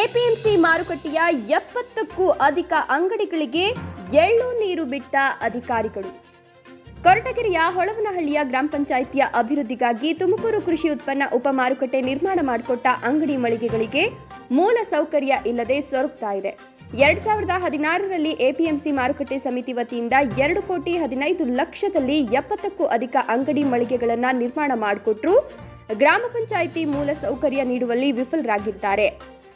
APMC ಮಾರುಕಟ್ಟೆಯ ಎಪ್ಪತ್ತಕ್ಕೂ ಅಧಿಕ ಅಂಗಡಿಗಳಿಗೆ ಎಳ್ಳು ನೀರು ಬಿಟ್ಟ ಅಧಿಕಾರಿಗಳು. ಕೊರಟಗೆರೆಯ ಹೊಳವನಹಳ್ಳಿಯ ಗ್ರಾಮ ಪಂಚಾಯಿತಿಯ ಅಭಿವೃದ್ಧಿಗಾಗಿ ತುಮಕೂರು ಕೃಷಿ ಉತ್ಪನ್ನ ಉಪ ಮಾರುಕಟ್ಟೆ ನಿರ್ಮಾಣ ಮಾಡಿಕೊಟ್ಟ ಅಂಗಡಿ ಮಳಿಗೆಗಳಿಗೆ ಮೂಲ ಸೌಕರ್ಯ ಇಲ್ಲದೆ ಸೊರಗ್ತಾ ಇದೆ. ಎರಡ್ ಸಾವಿರದ ಹದಿನಾರರಲ್ಲಿ ಎಪಿಎಂಸಿ ಮಾರುಕಟ್ಟೆ ಸಮಿತಿ ವತಿಯಿಂದ ಎರಡು ಕೋಟಿ ಹದಿನೈದು ಲಕ್ಷದಲ್ಲಿ ಎಪ್ಪತ್ತಕ್ಕೂ ಅಧಿಕ ಅಂಗಡಿ ಮಳಿಗೆಗಳನ್ನು ನಿರ್ಮಾಣ ಮಾಡಿಕೊಟ್ರು ಗ್ರಾಮ ಪಂಚಾಯಿತಿ ಮೂಲ ಸೌಕರ್ಯ ನೀಡುವಲ್ಲಿ ವಿಫಲರಾಗಿದ್ದಾರೆ.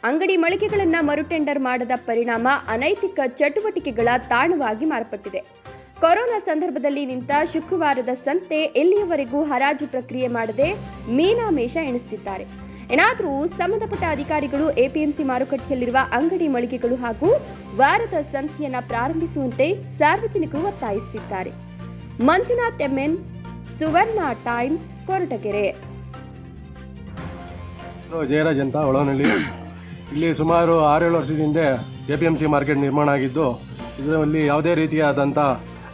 ಅಂಗಡಿ ಮಳಿಗೆಗಳನ್ನು ಮರುಟೆಂಡರ್ ಮಾಡದ ಪರಿಣಾಮ ಅನೈತಿಕ ಚಟುವಟಿಕೆಗಳ ತಾಣವಾಗಿ ಮಾರ್ಪಟ್ಟಿದೆ. ಕೊರೋನಾ ಸಂದರ್ಭದಲ್ಲಿ ನಿಂತ ಶುಕ್ರವಾರದ ಸಂತೆ ಎಲ್ಲಿಯವರೆಗೂ ಹರಾಜು ಪ್ರಕ್ರಿಯೆ ಮಾಡದೆ ಮೀನಾಮೇಷ ಎಣಿಸುತ್ತಿದ್ದಾರೆ. ಏನಾದರೂ ಸಂಬಂಧಪಟ್ಟ ಅಧಿಕಾರಿಗಳು ಎಪಿಎಂಸಿ ಮಾರುಕಟ್ಟೆಯಲ್ಲಿರುವ ಅಂಗಡಿ ಮಳಿಗೆಗಳು ಹಾಗೂ ವಾರದ ಸಂತೆಯನ್ನು ಪ್ರಾರಂಭಿಸುವಂತೆ ಸಾರ್ವಜನಿಕರು ಒತ್ತಾಯಿಸುತ್ತಿದ್ದಾರೆ. Manjunath MN, Suvarna times, Koratagere. Jayaraj ಅಂತ ಇಲ್ಲಿ ಸುಮಾರು ಆರೇಳು ವರ್ಷದ ಹಿಂದೆ A P M C market ನಿರ್ಮಾಣ ಆಗಿದ್ದು ಇದರಲ್ಲಿ ಯಾವುದೇ ರೀತಿಯಾದಂಥ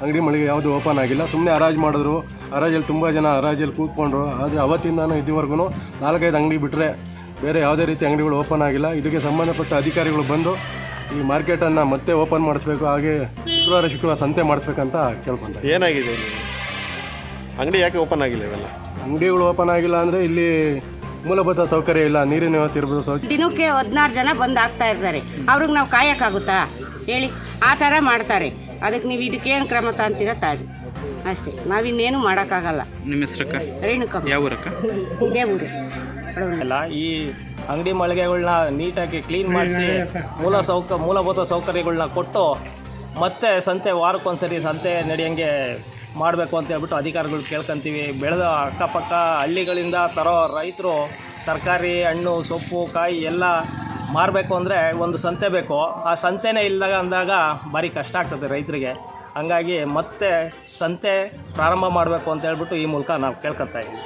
ಅಂಗಡಿ ಮಳಿಗೆ ಯಾವುದು ಓಪನ್ ಆಗಿಲ್ಲ. ಸುಮ್ಮನೆ ಹರಾಜು ಮಾಡಿದ್ರು. ಹರಾಜಲ್ಲಿ ತುಂಬ ಜನ ಹರಾಜಲ್ಲಿ ಕೂತ್ಕೊಂಡ್ರು. ಆದರೆ ಅವತ್ತಿಂದನೂ ಇದುವರೆಗೂ ನಾಲ್ಕೈದು ಅಂಗಡಿ ಬಿಟ್ಟರೆ ಬೇರೆ ಯಾವುದೇ ರೀತಿ ಅಂಗಡಿಗಳು ಓಪನ್ ಆಗಿಲ್ಲ. ಇದಕ್ಕೆ ಸಂಬಂಧಪಟ್ಟ ಅಧಿಕಾರಿಗಳು ಬಂದು ಈ ಮಾರ್ಕೆಟನ್ನು ಮತ್ತೆ ಓಪನ್ ಮಾಡಿಸ್ಬೇಕು ಹಾಗೆ ಶುಕ್ರವಾರ ಶುಕ್ರವಾರ ಸಂತೆ ಮಾಡಿಸ್ಬೇಕಂತ ಕೇಳ್ಕೊಂಡೆ ಏನಾಗಿದೆ ಇಲ್ಲಿ? ಅಂಗಡಿ ಯಾಕೆ ಓಪನ್ ಆಗಿಲ್ಲ ಇವೆಲ್ಲ? ಅಂಗಡಿಗಳು ಓಪನ್ ಆಗಿಲ್ಲ ಅಂದರೆ ಇಲ್ಲಿ ಮೂಲಭೂತ ಸೌಕರ್ಯ ಇಲ್ಲ ನೀರಿನ ವ್ಯವಸ್ಥೆ ಇರ್ಬೋದು ಶೌಚ ದಿನಕ್ಕೆ ಹದಿನಾರು ಜನ ಬಂದು ಆಗ್ತಾ ಇರ್ತಾರೆ ಅವ್ರಿಗೆ ನಾವು ಕಾಯಕ್ಕಾಗುತ್ತಾ? ಹೇಳಿ. ಆ ಥರ ಮಾಡ್ತಾರೆ. ಅದಕ್ಕೆ ನೀವು ಇದಕ್ಕೇನು ಕ್ರಮ ತಾಂತೀರ ತಾಳಿ. ಅಷ್ಟೇ. ನಾವಿನ್ನೇನು ಮಾಡೋಕ್ಕಾಗಲ್ಲ. ನಿಮ್ಮ ಹೆಸ್ರಕ್ಕ ರೇಣುಕಮ್ಮ ಯಾವ ಊರಕ್ಕ ಇದೇ ಊರು ಅಲ್ಲ ಈ ಅಂಗಡಿ ಮಳಿಗೆಗಳನ್ನ ನೀಟಾಗಿ ಕ್ಲೀನ್ ಮಾಡಿಸಿ ಮೂಲ ಸೌಕ ಮೂಲಭೂತ ಸೌಕರ್ಯಗಳನ್ನ ಕೊಟ್ಟು ಮತ್ತೆ ಸಂತೆ ವಾರಕ್ಕೊಂದ್ಸರಿ ಸಂತೆ ನಡೆಯಂಗೆ ಮಾಡಬೇಕು ಅಂತ ಹೇಳ್ಬಿಟ್ಟು ಅಧಿಕಾರಿಗಳು ಕೇಳ್ಕೊಂತೀವಿ. ಬೆಳೆದ ಅಕ್ಕಪಕ್ಕ ಹಳ್ಳಿಗಳಿಂದ ತರೋ ರೈತರು ತರಕಾರಿ, ಹಣ್ಣು, ಸೊಪ್ಪು, ಕಾಯಿ ಎಲ್ಲ ಮಾರಬೇಕು ಅಂದರೆ ಒಂದು ಸಂತೆ ಬೇಕು. ಆ ಸಂತೆನೇ ಇಲ್ಲದಾಗ ಅಂದಾಗ ಭಾರಿ ಕಷ್ಟ ಆಗ್ತದೆ ರೈತರಿಗೆ. ಹಂಗಾಗಿ ಮತ್ತೆ ಸಂತೆ ಪ್ರಾರಂಭ ಮಾಡಬೇಕು ಅಂತ ಹೇಳ್ಬಿಟ್ಟು ಈ ಮೂಲಕ ನಾವು ಕೇಳ್ಕೊತಾ ಇದ್ದೀವಿ.